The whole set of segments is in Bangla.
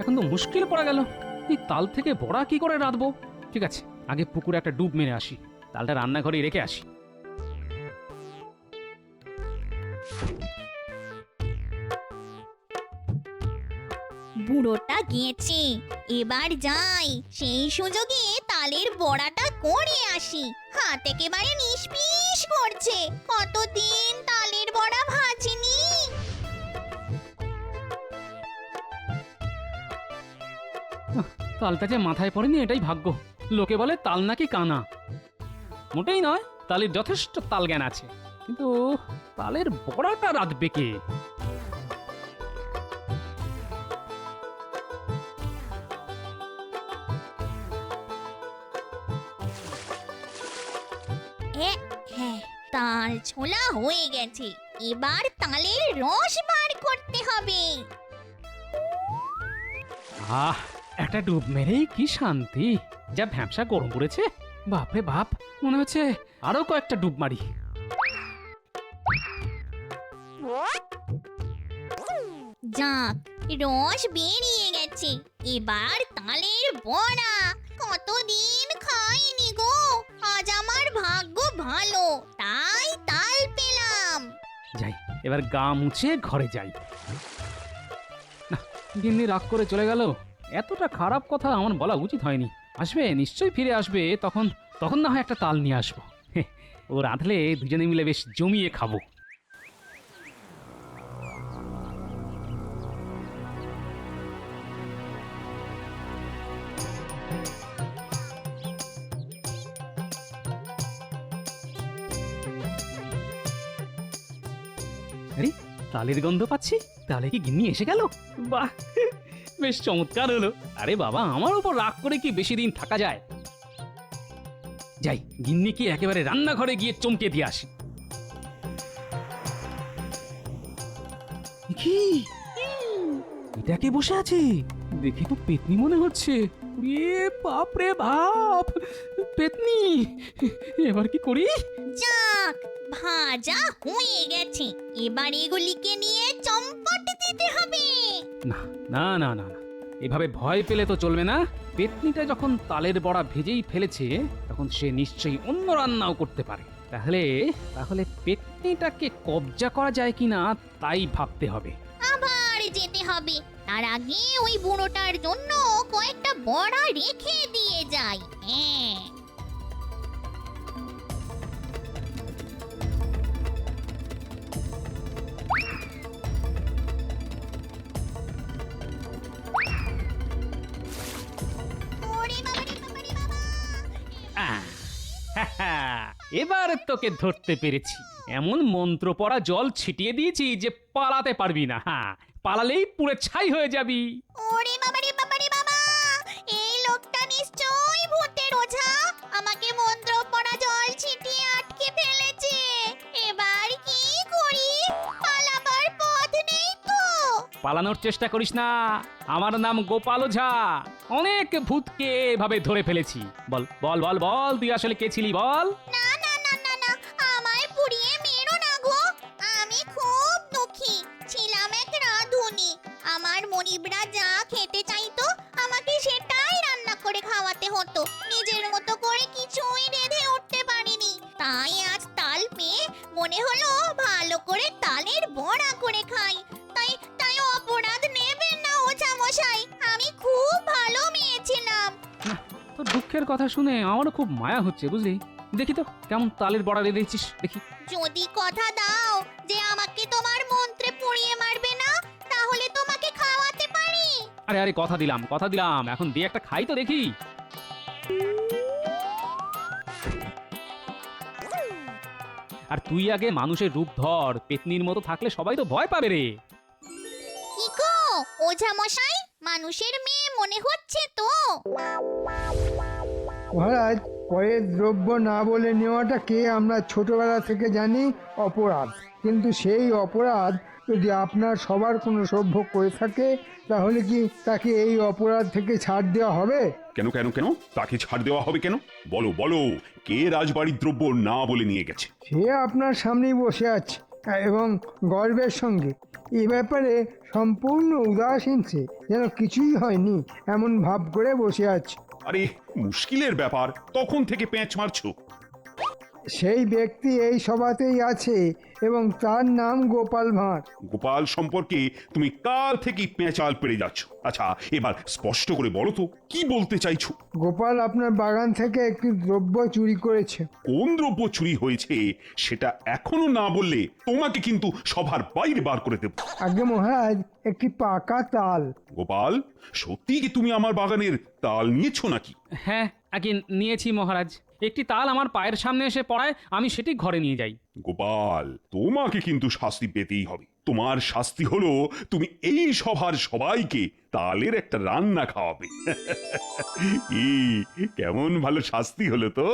এখন তো মুশকিল পড়ে গেল। এই তাল থেকে বড়া কি করে রাঁধবো? ঠিক আছে, আগে পুকুরে একটা ডুব মেরে আসি। তালটা রান্নাঘরে রেখে আসি। বুড়োটা গেছে এবার যাই। সেই সুযোগে তালের বড়াটা করে আসি। হাত একেবারে নিষ্পিস করছে। কতদিন তালের তালটা যে মাথায় পড়েনি এটাই ভাগ্য। লোকে বলে তাল নাকি কানা। মোটেই নয় তালের যথেষ্ট তাল জ্ঞান আছে। কিন্তু তালের বড়াটা রাঁধবে কে? হ্যাঁ তাল ছোলা হয়ে গেছে। এবার তালের রস বার করতে হবে। আহ একটা ডুব মেরেই কি শান্তি? যা ভ্যাবসা গরম পড়েছে বাপরে বাপ মনে হচ্ছে আরও কয়েকটা ডুব মারি। যাক রস বেরিয়ে গেছে। এবার তালের বড়া। কতদিন খাইনি গো। আজ আমার ভাগ্য ভালো তাই তাল পেলাম। যাই এবার গা মুছে ঘরে যাই। না গিন্নি রাগ করে চলে গেল? এতটা খারাপ কথা আমার বলা উচিত হয়নি। আসবে, নিশ্চয়ই ফিরে আসবে, তখন তখন না হয় একটা তাল নিয়ে আসব। ও রাঁধলে দুজনে মিলে বেশ জমিয়ে খাব। তালের গন্ধ পাচ্ছি? তাহলে কি গিন্নি এসে গেল? বাহ! বেশ চমৎকার হলো। আরে বাবা, আমার উপর রাগ করে কি বেশি দিন থাকা যায়? যাই গিন্নি কি একেবারে রান্নাঘরে গিয়ে চমকে দিয়ে আসি। কি? এটা কে বসে আছে? দেখে তো পেতনি মনে হচ্ছে। এ বাপ রে বাপ। পেতনি এবার কি করি? যাক ভাজা হয়ে গেছে। এবার এগুলিকে নিয়ে চম্পট দিতে হবে। না না না না না। এভাবে ভয় পেলে তো চলবে না। পেতনিটা যখন তালের বড়া ভেজেই ফেলেছে তখন সে নিশ্চয়ই অন্য রান্নাও করতে পারে। তাহলে তাহলে পেতনিটাকে কবজা করা যায় কিনা তাই ভাবতে হবে। আবার যেতে হবে। তার আগে ওই বুড়োটার জন্য কয়েকটা বড়া রেখে দিয়ে যাই হ্যাঁ। এবার তোকে ধরতে পেরেছি। এমন মন্ত্র পড়া জল ছিটিয়ে দিয়েছি যে পালাতে পারবি না হ্যাঁ পালালেই পুরে ছাই হয়ে যাবি। ওরে বাবা এই লোকটা নিশ্চয়ই ভূতের ওঝা। আমাকে মন্ত্র পড়া জল ছিটিয়ে আটকে ফেলেছে। এবার কি করি? পালাবার পথ নেই তো। পালানোর চেষ্টা করিস না। আমার নাম গোপাল ওঝা। অনেক ভূতকে এভাবে ধরে ফেলেছি। বল বল বল বল তুই আসলে কে ছিলি বল? না কথা শুনে আমারও খুব মায়া হচ্ছে বুঝলি? দেখি তো কেমন তালের বড়া রেঁধেছিস দেখি। যদি কথা দাও যে আমাকে তোমার মন্ত্রে পুড়িয়ে মারবে না তাহলে তোমাকে খাওয়াতে পারি। আরে আরে কথা দিলাম কথা দিলাম এখন দিয়ে একটা খাই তো দেখি। আর তুই আগে মানুষের রূপ ধর পেতনির মতো থাকলে সবাই তো ভয় পাবে রে। কি গো ওঝা মশাই মানুষের মেয়ে মনে হচ্ছে তো? মহারাজ পরের দ্রব্য না বলে নেওয়াটা কে আমরা ছোটবেলা থেকে জানি? অপরাধ। কিন্তু সেই অপরাধ যদি আপনার সবার কোনো সভ্য করে থাকে তাহলে কি তাকে এই অপরাধ থেকে ছাড় দেওয়া হবে? কেন কেন কেন? তাকে ছাড় দেওয়া হবে কেন? বলো বলো কে রাজবাড়ির দ্রব্য না বলে নিয়ে গেছে? সে আপনার সামনেই বসে আছে এবং গর্বের সঙ্গে। এ ব্যাপারে সম্পূর্ণ উদাসীন সে যেন কিছুই হয়নি এমন ভাব করে বসে আছে। আরে মুশকিলের ব্যাপার তখন থেকে প্যাঁচ মারছো। সেই ব্যক্তি এই সভাতেই আছে এবং তার নাম গোপাল ভাঁড়। গোপাল সম্পর্কে তুমি কাল থেকেই পেঁচাল পেরে যাচ্ছ। আচ্ছা এবার স্পষ্ট করে বলো তো কি বলতে চাইছো? গোপাল আপনার বাগান থেকে একটি দ্রব্য চুরি করেছে। কোন দ্রব্য চুরি হয়েছে সেটা এখনও না বললে তোমাকে কিন্তু সভার বাইরে বার করে দেব। আগে মহারাজ একটি পাকা তাল। গোপাল সত্যি কি তুমি আমার বাগানের তাল নিয়েছো নাকি? হ্যাঁ আগে নিয়েছি মহারাজ। একটি তাল আমার পায়ের সামনে এসে পড়ায় আমি সেটি ঘরে নিয়ে যাই। গোপাল তোমাকে কিন্তু শাস্তি পেতেই হবে। তোমার শাস্তি হলো তুমি এই সভার সবাইকে তালের একটা রান্না খাওয়াবে। কেমন ভালো শাস্তি হলো তো।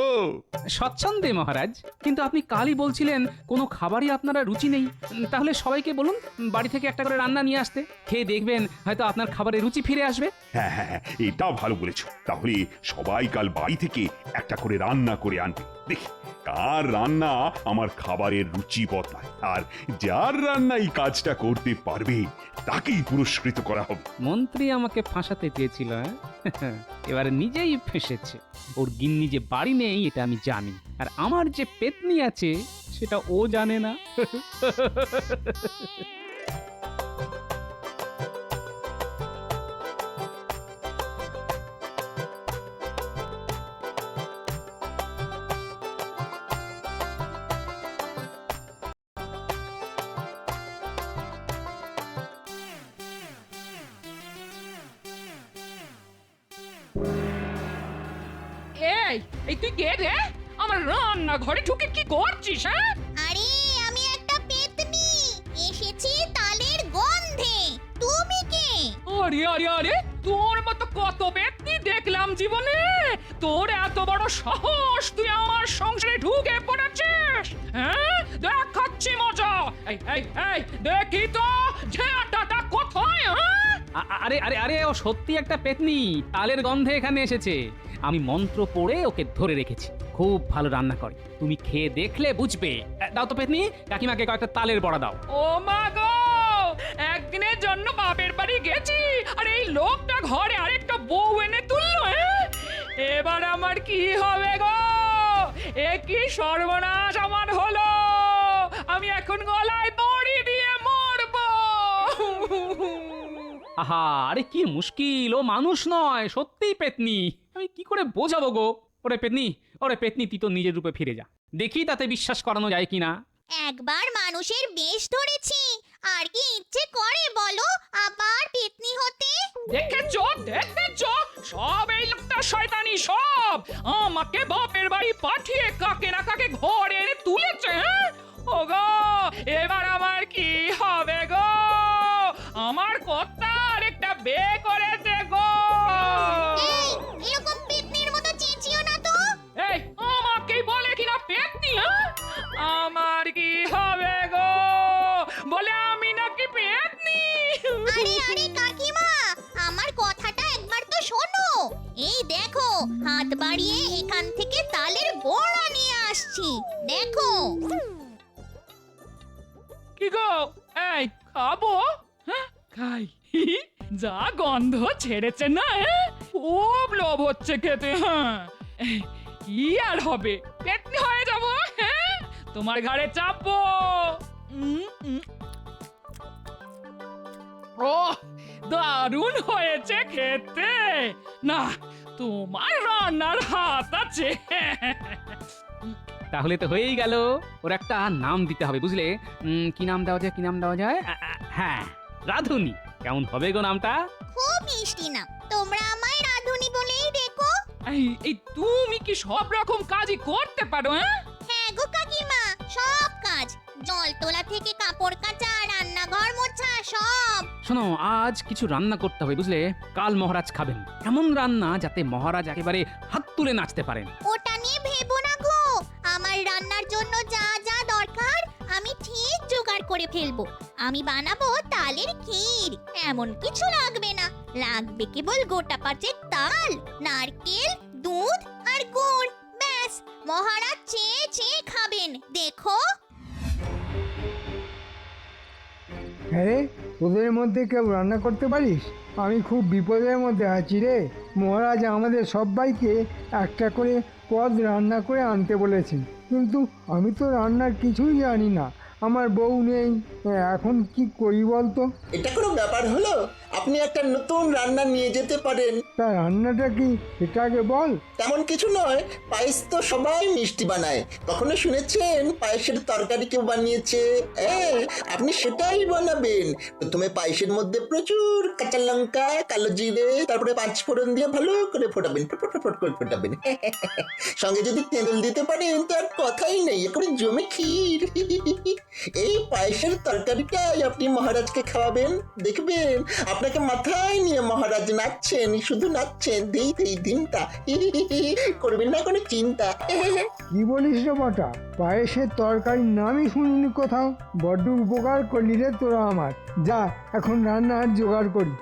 স্বচ্ছন্দে মহারাজ। কিন্তু আপনি কালই বলছিলেন কোনো খাবারই আপনারা রুচি নেই। তাহলে সবাইকে বলুন বাড়ি থেকে একটা করে রান্না নিয়ে আসতে। খেয়ে দেখবেন হয়তো আপনার খাবারে রুচি ফিরে আসবে। হ্যাঁ হ্যাঁ হ্যাঁ, এটাও ভালো বলেছ। তাহলে সবাই কাল বাড়ি থেকে একটা করে রান্না করে আনবে। দেখি কার রান্না আমার খাবারের রুচি বদলায়। আর যার রান্না এই কাজটা করতে পারবে, তাকেই পুরস্কৃত করা হবে। মন্ত্রী আমাকে ফাঁসাতে চেয়েছিল হ্যাঁ? এবারে নিজেই ফেসেছে। ওর গিন্নি যে বাড়ি নেই, এটা আমি জানি। আর আমার যে পেতনি আছে, সেটা ও জানে না। আমার রান্না ঘরে ঢুকে কি করছিস হ্যাঁ? আরে আমি একটা পেতনি। এসেছি তালের গন্ধে। তুমি কে? আরে আরে আরে তোর মতো কত ব্যক্তি দেখলাম জীবনে। তোর এত বড় সাহস তুই আমার সংসারে ঢুকে পড়েছিস হ্যাঁ? দেখাচ্ছি মজা। এই এই এই দেখি তো ঝেঁটাটা কোথায় হ্যাঁ? আ- আরে আরে আরে ও সত্যি একটা পেতনি। তালের গন্ধে এখানে এসেছে। আমি মন্ত্র পড়ে ওকে ধরে রেখেছি। খুব ভালো রান্না করে। তুমি খেয়ে দেখলে বুঝবে। দাও তো পেতনি কাকিমাকে কয়েকটা তালের বড়া দাও। ও মা গো! একদিনের জন্য বাপের বাড়ি গেছি আর এই লোকটা ঘরে আরেকটা বউ এনে তুললো হ্যাঁ? এবার আমার কি হবে গো? এ কি সর্বনাশ আমার হলো? আমি এখন গলায় দড়ি দিয়ে মরবো। আহা আরে কি মুশকিল ও মানুষ নয় সত্যিই পেতনি। আমি কি করে বোঝাবো গো? ওরে পেতনি ওরে পেতনি তুই তো নিজের রূপে ফিরে যা। দেখি তাতে বিশ্বাস করানো যায় কিনা। একবার মানুষের বেশ ধরেছি। আর কি ইচ্ছে করে বলো? আবার পেতনি হতে? দেখেছ দেখেছ? সব এই লোকটা শয়তানি সব! আমাকে বাপের বাড়ি পাঠিয়ে কাকে না কাকে ঘরে এনে তুলেছে হ্যাঁ? ও গো এবার আমার কি হবে গো? আমার কর্তা আরেকটা বে করেছে আরে কাকিমা, আমার কথাটা একবার তো শোনো। এই দেখো, হাত বাড়িয়ে এখান থেকে তালের বড়া নিয়ে আসছি। দেখো। কি গো? এই, খাব? হ্যাঁ খাই। যা গন্ধ ছেড়েছে না হ্যাঁ? খুব লোভ হচ্ছে খেতে হ্যাঁ? কি আর হবে? পেটনি হয়ে যাব হ্যাঁ? তোমার ঘাড়ে চাপবো। দারুণ হয়েছে খেতে। না তোমার রান্নার হাত আছে। তাহলে তো হয়েই গেল। ওর একটা নাম দিতে হবে বুঝলে? উম, কি নাম দেওয়া যায় কি নাম দেওয়া যায়? আ, আ, হ্যাঁ রাধুনি। কেমন হবে গো নামটা? খুব মিষ্টি না তোমরা আমায় রাধুনি বলেই ডেকো এই এই তুমি কি সব রকম কাজই করতে পারো হ্যাঁ হ্যাঁ গো কাকিমা সব কাজ। জল তোলা থেকে কাপড় কাচা রান্নাঘর মোছা সব। শোনো, আজ কিছু রান্না করতে হবে, বুঝলে? কাল মহারাজ খাবেন। এমন রান্না যাতে মহারাজ একেবারে হাত তুলে নাচতে পারেন। ওটা নিয়ে ভেবো না গো। আমার রান্নার জন্য যা যা দরকার, আমি ঠিক জোগাড় করে ফেলব। আমি বানাবো তালের ক্ষীর। এমন কিছু লাগবে না। লাগবে কেবল গোটা পাঁচেক তাল, নারকেল, দুধ আর গুড়। ব্যাস, মহারাজ চেয়ে চেয়ে খাবেন। দেখো। হ্যাঁ রে তোদের মধ্যে কেউ রান্না করতে পারিস? আমি খুব বিপদের মধ্যে আছি রে। মহারাজ আমাদের সবাইকে একটা করে পদ রান্না করে আনতে বলেছেন। কিন্তু আমি তো রান্নার কিছুই জানি না। আমার বউ নেই। এখন কি করি বলতো? এটা কোনো ব্যাপার হলো? আপনি একটা নতুন রান্না নিয়ে যেতে পারেন। তা রান্নাটা কি সেটা আগে বল। তেমন কিছু নয় পায়েস তো সবাই মিষ্টি বানায়। কখনো শুনেছেন পায়েসের তরকারি কেউ বানিয়েছে? হ্যাঁ আপনি সেটাই বানাবেন। প্রথমে পায়েসের মধ্যে প্রচুর কাঁচা লঙ্কা কালো জিরে তারপরে পাঁচ ফোড়ন দিয়ে ভালো করে ফোটাবেন ফট ফট ফট করে ফোটাবেন। সঙ্গে যদি তেঁতুল দিতে পারেন তো আর কথাই নেই একেবারে জমে ক্ষীর। এই পায়েসের তরকারিটাই আপনি মহারাজকে খাওয়াবেন দেখবেন। আপনাকে মাথায় নিয়ে মহারাজ নাচছেন শুধু নাচছেন দেই দেই দিনটা। করবেন না কোনো চিন্তা। কি বলিস রে বটা? পায়েসের তরকারির নামই শুনিনি কোথাও। বড্ড উপকার করলি রে তোরা আমার। যা এখন রান্নার জোগাড় করি।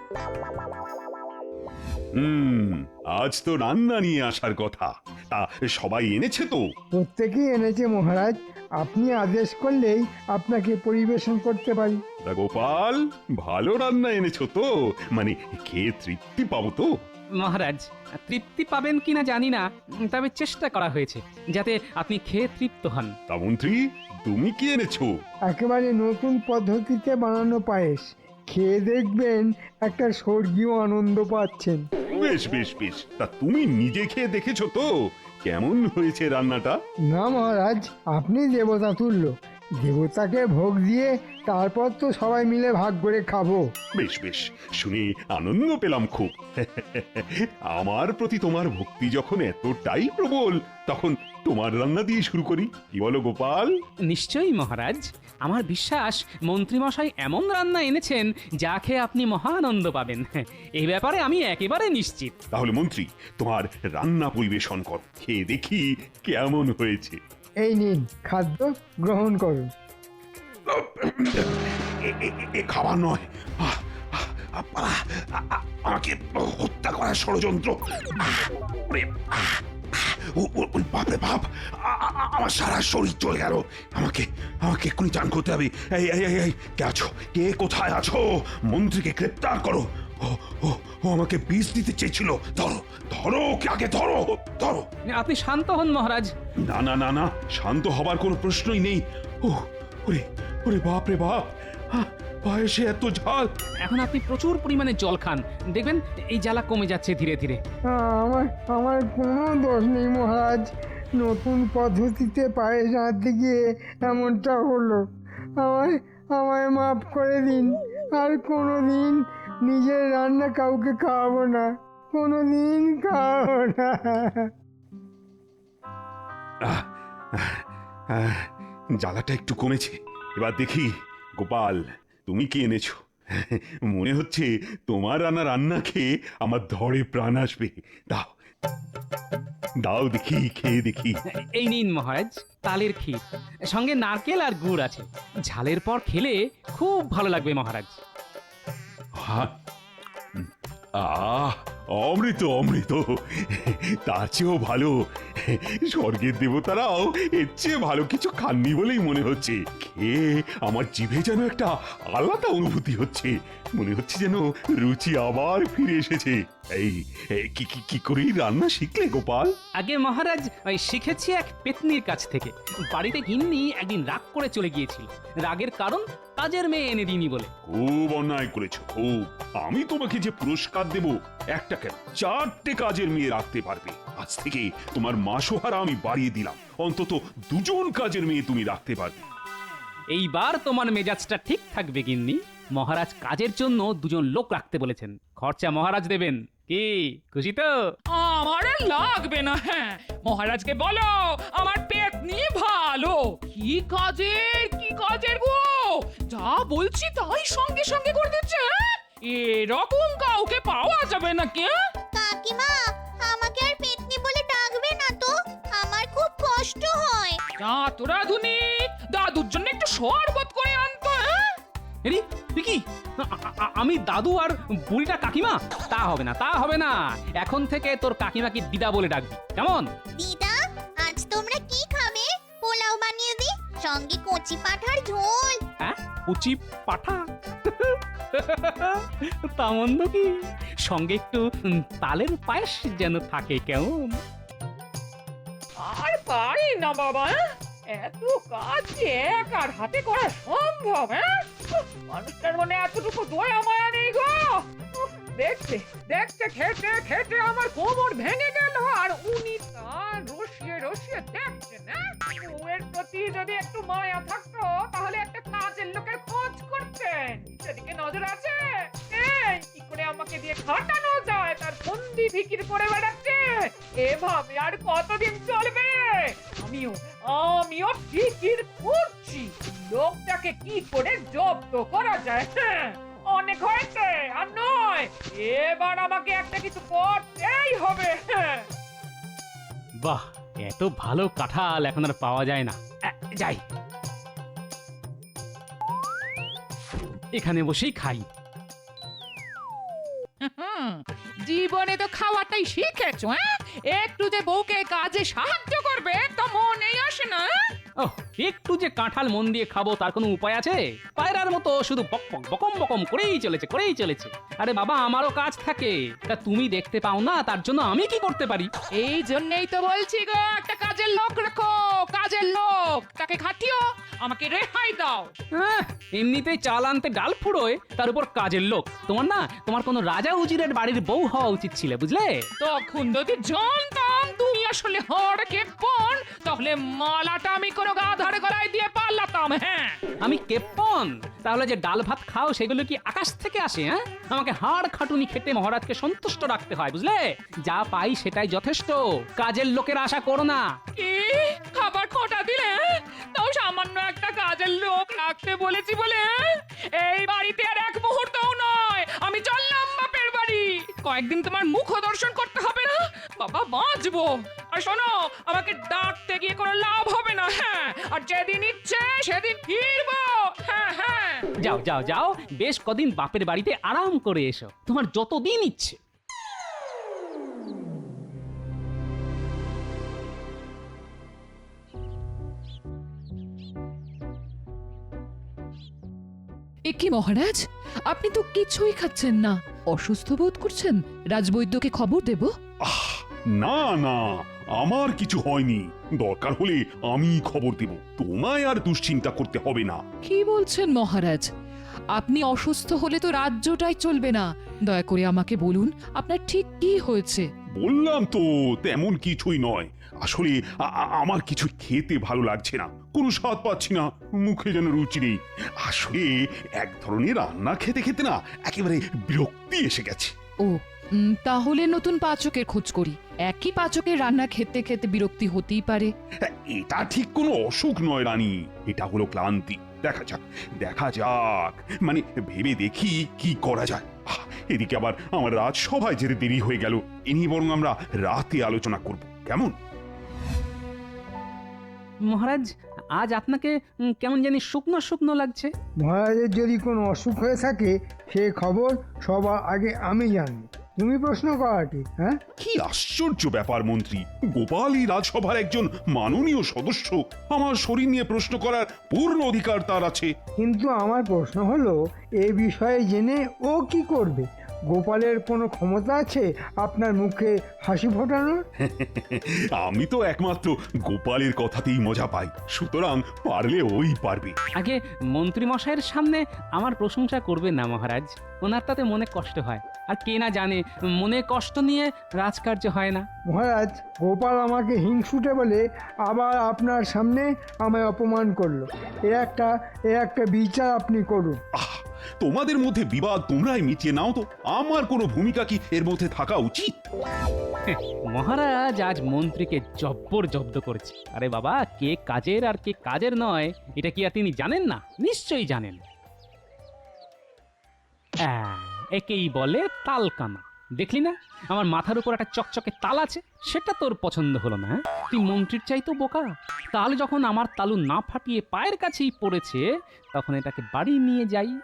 হুম আজ তো রান্না নিয়ে আসার কথা। তা সবাই এনেছে তো। প্রত্যেকেই এনেছে মহারাজ। আপনি আদেশ করলেই আপনাকে পরিবেশন করতে পারি। তা গোপাল ভালো রান্না এনেছো তো। মানে খেয়ে তৃপ্তি পাবো তো। মহারাজ তৃপ্তি পাবেন কিনা জানি না তবে চেষ্টা করা হয়েছে যাতে আপনি খেয়ে তৃপ্ত হন। তা মন্ত্রী তুমি কি এনেছো? একেবারে নতুন পদ্ধতিতে বানানো পায়েস। খেয়ে দেখবেন একটা স্বর্গীয় আনন্দ পাচ্ছেন। বেশ বেশ বেশ। তা তুমি নিজে খেয়ে দেখেছ তো? কেমন হয়েছে রান্নাটা? না মহারাজ আপনি দেবতা তুল্য দেবতাকে ভোগ দিয়ে তারপর তো সবাই মিলে ভাগ করে খাব। বেশ বেশ শুনে আনন্দ পেলাম খুব। আমার প্রতি তোমার ভক্তি যখন এতটাই প্রবল তখন তোমার রান্না দিয়ে শুরু করি। কি বলো গোপাল? নিশ্চয়ই মহারাজ। আমার বিশ্বাস মন্ত্রীমশাই এমন রান্না এনেছেন যা খেয়ে আপনি মহানন্দ পাবেন। এই ব্যাপারে আমি একেবারে নিশ্চিত। তাহলে মন্ত্রী তোমার রান্না পরিবেশন কর। খেয়ে দেখি কেমন হয়েছে। এই নিন খাদ্য গ্রহণ করুন। খাবার নয়। আমাকে হত্যা করার ষড়যন্ত্র। ওই বাপরে বাপ আমার সারা শরীর চলে গেল। আমাকে আমাকে এক্ষুনি চান করতে হবে। এই, এই কে আছো? কে কোথায় আছো? মন্ত্রীকে গ্রেপ্তার করো। ও ও ও আমাকে বিষ দিতে চেয়েছিল। ধরো ধরো ওকে আগে ধরো ধরো। আপনি শান্ত হন মহারাজ। না না না না শান্ত হবার কোনো প্রশ্নই নেই। ও ওরে ওরে বাপ রে বাপ। পায়েসে এত ঝাল। এখন আপনি প্রচুর পরিমাণে জল খান। দেখবেন এই জ্বালা কমে যাচ্ছে ধীরে ধীরে। আমার আমার কোনো দোষ নেই মহারাজ। নতুন পদ্ধতিতে পায়েস আনতে গিয়ে এমনটা হলো। আমায় আমায় মাফ করে দিন। আর কোনো দিন নিজের রান্না কাউকে খাওয়াবো না কোনো দিন খাওয়াবো না। জ্বালাটা একটু কমেছে। এবার দেখি গোপাল তুমি কি এনেছো? মনে হচ্ছে তোমার রান্না রান্না খেয়ে আমার ধরে প্রাণ আসবে। দাও। দাও দেখি খেয়ে দেখি। এই নিন মহারাজ তালের ক্ষীর। সঙ্গে নারকেল আর গুড় আছে। ঝালের পর খেলে খুব ভালো লাগবে মহারাজ। আহ। অমৃত অমৃত। তার চেয়েও ভালো। স্বর্গের দেবতারাও এর চেয়ে ভালো কিছু খাননি বলেই মনে হচ্ছে। খেয়ে আমার জিভে যেন একটা আলাদা অনুভূতি হচ্ছে। মনে হচ্ছে যেন রুচি আবার ফিরে এসেছে। এই কি কি কি করে রান্না শিখলে গোপাল? আগে মহারাজ ওই শিখেছি এক পেতনির কাছ থেকে। বাড়িতে গিন্নি একদিন রাগ করে চলে গিয়েছিল। রাগের কারণ কাজের মেয়ে এনে দিইনি বলে। খুব অন্যায় করেছ খুব। আমি তোমাকে যে পুরস্কার দেব একটা কেন? চারটে কাজের মেয়ে রাখতে পারবে। আজ থেকে তোমার মাসোহারা আমি বাড়িয়ে দিলাম। অন্তত দুজন কাজের মেয়ে তুমি রাখতে পারবে। এইবার তোমার মেজাজটা ঠিক থাকবে গিন্নি। মহারাজ কাজের জন্য দুজন লোক রাখতে বলেছেন। খরচা মহারাজ দেবেন। কি? খুশি তো? আমার আর লাগবে না হ্যাঁ। মহারাজকে বলো আমার পেতনি ভালো। কি কাজের কি কাজের গো? যা বলছি তাই সঙ্গে সঙ্গে করে দিচ্ছে হ্যাঁ? এরকম কাউকে পাওয়া যাবে নাকি হ্যাঁ? কাকিমা আমাকে আর পেতনি বলে ডাকবে না তো। আমার খুব কষ্ট হয়। যা তোরা ধুনি দাদুর জন্য একটু শরবত করে আনতো আমি দাদু আর বুড়িটা কাকিমা? তা হবে না তা হবে না। এখন থেকে তোর কাকিমাকে দিদা বলে ডাকবি কেমন? দিদা আজ তোমরা কি খাবে? পোলাও বানিয়ে দি সঙ্গে কচি পাঠার ঝোল। হ্যাঁ উচি পাঠা? তা মন্দ কি? সঙ্গে একটু তালের পায়েস যেন থাকে কেমন? আর পারি না বাবা হ্যাঁ? এত কাজ যে একার হাতে করা সম্ভব হ্যাঁ? মানুষটার মনে এতটুকু দয়া, মায়া নেই গো। দেখতে দেখতে খেতে খেতে আমার কোমর ভেঙে গেল। আর উনি তার রসিয়ে রসিয়ে দেখছেন প্রতি যদি একটু মায়া থাকতো, তাহলে একটা কাজের লোকের খোঁজ করতেন। সেদিকে নজর আছে? এই করে আমাকে দিয়ে খাটানো যায় তার ফন্দি ফিকির করে বেড়াচ্ছে। এভাবে আর কতদিন চলবে? আমিও আমিও ফিকির করছি। লোকটাকে কি করে জব্দ করা যায়? হ্যাঁ, অনেক হয়েছে আর নয় এবার আমাকে একটা কিছু করতেই হবে। হ্যাঁ। বাহ এত ভালো কাঁঠাল এখন আর পাওয়া যায় না। যাই। এখানে বসেই খাই। জীবনে তো খাওয়াটাই শিখেছো হ্যাঁ একটু যে বউকে কাজে সাহায্য করবে, তো মনেই আসে না হ্যাঁ? একটু যে কাঁঠাল মন দিয়ে খাব তার কোনো উপায় আছে? পায়রার মতো শুধু বক বক বকম বকম করেই চলেছে করেই চলেছে। আরে বাবা আমারও কাজ থাকে। তা তুমি দেখতে পাও না তার জন্য আমি কি করতে পারি? এই জন্যই তো বলছি গো একটা কাজের লোক রাখো কাজের লোক। তাকে খাটিও আমাকে রেহাই দাও। আহ, এমনিতেই চাল আনতে ডাল ফুড়োয় তার উপর কাজের লোক। তোমার না তোমার কোনো রাজা উজিরের বাড়ির বউ হওয়া উচিত ছিল বুঝলে? তখন যদি জানতাম তুমি আসলে হড়কে পন তাহলে মালাটা আমি কোনো গাধারে গলায় দিয়ে পাল্লাতাম হ্যাঁ? আমি কেপন? তাহলে যে ডাল ভাত খাও সেগুলো কি আকাশ থেকে আসে হ্যাঁ? আমাকে হাড় খাটুনি খেটে মহারাজকে সন্তুষ্ট রাখতে হয় বুঝলে? যা পাই সেটাই যথেষ্ট। কাজের লোকের আশা করো না। কি? খাবার খোটা দিলে হ্যাঁ? তাও সামান্য একটা কাজের লোক রাখতে বলেছি বলে হ্যাঁ? এই বাড়িতে আর এক মুহূর্তও নয় আমি বাড়ি কয়েকদিন তোমার মুখ দর্শন করতে হবে না? বাবা বাঁচবো। আর শোনো আমাকে ডাকতে গিয়ে কোনো লাভ হবে না। হ্যাঁ আর যেদিন ইচ্ছে সেদিন ফিরবো। হ্যাঁ হ্যাঁ। যাও যাও যাও। বেশ কদিন বাপের বাড়িতে আরাম করে এসো। তোমার যতদিন ইচ্ছে। এ কি মহারাজ? আপনি তো কিছুই খাচ্ছেন না। অসুস্থ বোধ করছেন? রাজবৈদ্যকে খবর দেব? আহ না না আমার কিছু হয়নি। দরকার হলে আমি খবর দেব। তোমায় আর দুশ্চিন্তা করতে হবে না। কি বলছেন মহারাজ? আপনি অসুস্থ হলে তো রাজ্যটাই চলবে না। দয়া করে আমাকে বলুন আপনার ঠিক কি হয়েছে? বললাম তো তেমন কিছুই নয়। আসলে আমার কিছু খেতে ভালো লাগছে না। কোনো স্বাদ পাচ্ছি না। মুখে যেন রুচি নেই। আসলে এক ধরনের রান্না খেতে খেতে না একেবারে বিরক্তি এসে গেছে। ও তাহলে নতুন পাচকের খোঁজ করি। একই পাচকের রান্না খেতে খেতে বিরক্তি হতেই পারে। হ্যাঁ, এটা ঠিক কোনো অসুখ নয় রানী। এটা হলো ক্লান্তি। দেখা যাক দেখা যাক। মানে ভেবে দেখি কি করা যায়। এদিকে আবার আমার রাজসভায় যেতে দেরি হয়ে গেল। এ নিয়ে বরং আমরা রাতে আলোচনা করব। কেমন? মহারাজ আজ আপনাকে উম, কেমন জানি শুকনো শুকনো লাগছে। মহারাজের যদি কোনো অসুখ হয়ে থাকে সে খবর সবার আগে আমি জানব তুমি প্রশ্ন করাটি হ্যাঁ? কি আশ্চর্য ব্যাপার মন্ত্রী। গোপালই রাজসভার একজন মাননীয় সদস্য। আমার শরীর নিয়ে প্রশ্ন করার পূর্ণ অধিকার তার আছে। কিন্তু আমার প্রশ্ন হলো এ বিষয়ে জেনে ও কি করবে? গোপালের কোনো ক্ষমতা আছে আপনার মুখে হাসি ফোটানোর? আমি তো একমাত্র গোপালের কথাতেই মজা পাই সুতরাং পারলে ওই পারবে। আগে মন্ত্রী মশাইয়ের সামনে আমার প্রশংসা করবেন না মহারাজ। ওনার তাতে মনে কষ্ট হয় আর কে না জানে মনে কষ্ট নিয়ে রাজকার্য হয় না। মহারাজ গোপাল আমাকে হিংসুটে বলে আবার আপনার সামনে আমায় অপমান করল। এ একটা এ একটা বিচার আপনি করুন। আহ তোমাদের মধ্যে বিবাদ তোমরাই মিটিয়ে নাও তো। আমার কোনো ভূমিকা কি এর মধ্যে থাকা উচিত? মহারাজ আজ মন্ত্রীকে জব্বর জব্দ করেছে। আরে বাবা কে কাজের আর কে কাজের নয় এটা কি আর তিনি জানেন না? নিশ্চয়ই জানেন। আহ, একেই বলে তালকানা। দেখলি না? আমার মাথার উপর একটা চকচকে তাল আছে সেটা তোর পছন্দ হলো না হ্যাঁ? তুই মন্ত্রীর চাইতো বোকা। তাল যখন আমার তালু না ফাটিয়ে পায়ের কাছেই পড়েছে তখন এটাকে বাড়ি নিয়ে যাই।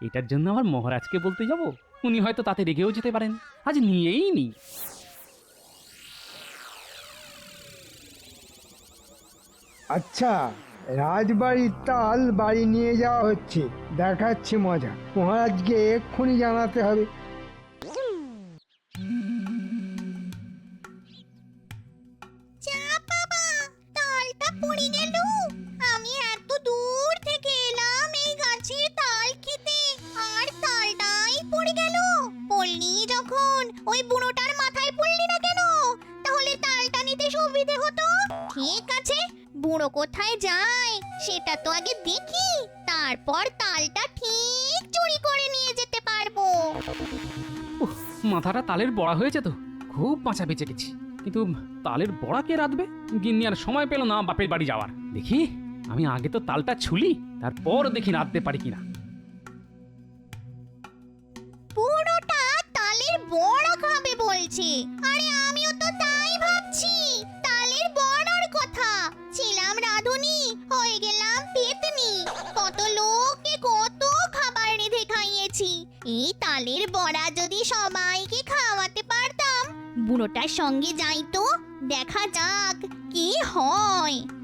এটার জন্য আমার মহারাজকে বলতে যাব? উনি হয়তো তাতে রেগেও যেতে পারেন। আজ নিয়েই নি। আচ্ছা রাজবাড়ির তাল বাড়ি নিয়ে যাওয়া হচ্ছে। দেখাচ্ছে মজা। মহারাজকে এক্ষুনি জানাতে হবে। তালের বড়া হয়েছে তো। খুব বাঁচা বেঁচে গেছি। কিন্তু তালের বড়া কে রাঁধবে? গিন্নি আর সময় পেল না বাপের বাড়ি যাওয়ার। দেখি, আমি আগে তো তালটা ছুলি, তারপর দেখি রাঁধতে পারি কিনা। পুরোটা তালের বড়া খাবে বলছি। আরে এই তালের বড়া যদি সবাইকে খাওয়াতে পারতাম। বুড়োটার সঙ্গে যাই তো? দেখা যাক কি হয়।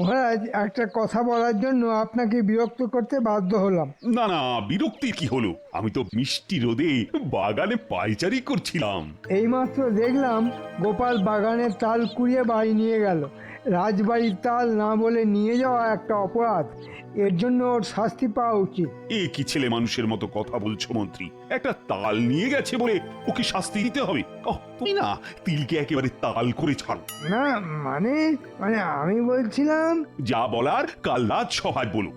মহারাজ একটা কথা বলার জন্য আপনাকে বিরক্ত করতে বাধ্য হলাম। না না বিরক্তির কি হলো? আমি তো মিষ্টি রোদে বাগানে পাইচারি করছিলাম। এইমাত্র দেখলাম গোপাল বাগানের তাল কুড়িয়ে বাড়ি নিয়ে গেল। রাজবাড়ির তাল না বলে নিয়ে যাওয়া একটা অপরাধ। এর জন্য ওর শাস্তি পাওয়া উচিত। এ কি ছেলে মানুষের মতো কথা বলছো মন্ত্রী? একটা তাল নিয়ে গেছে বলে ওকে শাস্তি দিতে হবে? ওহ তুমি না তিলকে একেবারে তাল করে ছাড়ো। না মানে মানে আমি বলছিলাম যা বলার কাল রাত সহায় বলো